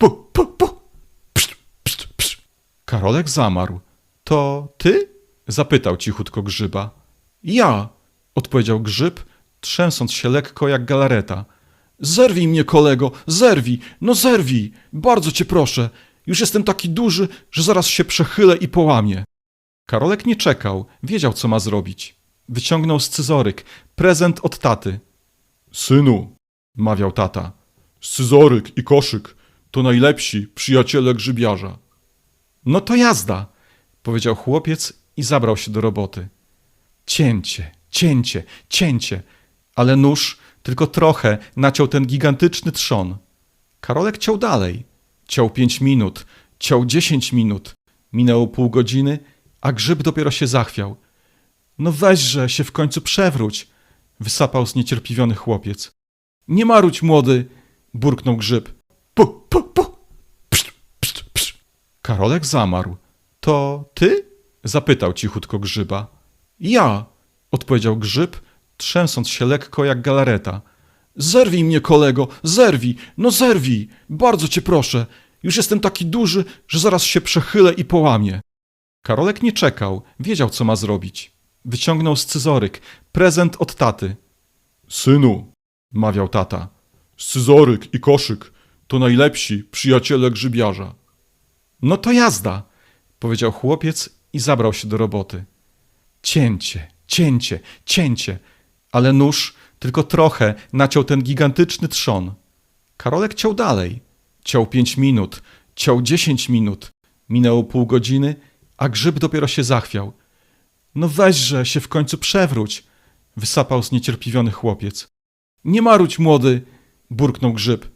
pu, pu, pu. Pszt, pszt, pszt. Karolek zamarł. To ty? Zapytał cichutko grzyba. Ja, odpowiedział grzyb, trzęsąc się lekko jak galareta. Zerwij mnie, kolego, zerwij, no zerwij, bardzo cię proszę. Już jestem taki duży, że zaraz się przechylę i połamię. Karolek nie czekał, wiedział, co ma zrobić. Wyciągnął scyzoryk, prezent od taty. Synu, mawiał tata, scyzoryk i koszyk to najlepsi przyjaciele grzybiarza. No to jazda, powiedział chłopiec i zabrał się do roboty. Cięcie, cięcie, cięcie, ale nóż tylko trochę naciął ten gigantyczny trzon. Karolek ciął dalej. Ciął pięć minut, ciął dziesięć minut. Minęło pół godziny, a grzyb dopiero się zachwiał. No weźże się w końcu przewróć, wysapał zniecierpliwiony chłopiec. Nie marudź, młody, burknął grzyb. Pu, pu, pu. Pszt, pszt, pszt. Karolek zamarł. To ty? zapytał cichutko grzyba. Ja, odpowiedział grzyb, trzęsąc się lekko jak galareta. Zerwij mnie, kolego, zerwij, no zerwij, bardzo cię proszę. Już jestem taki duży, że zaraz się przechylę i połamię. Karolek nie czekał, wiedział, co ma zrobić. Wyciągnął scyzoryk, prezent od taty. Synu, mawiał tata, scyzoryk i koszyk to najlepsi przyjaciele grzybiarza. No to jazda, powiedział chłopiec i zabrał się do roboty. Cięcie, cięcie, cięcie, ale nóż tylko trochę naciął ten gigantyczny trzon. Karolek ciął dalej. Ciął pięć minut, ciął dziesięć minut. Minęło pół godziny, a grzyb dopiero się zachwiał. No weźże się w końcu przewróć, wysapał zniecierpliwiony chłopiec. Nie marudź, młody, burknął grzyb.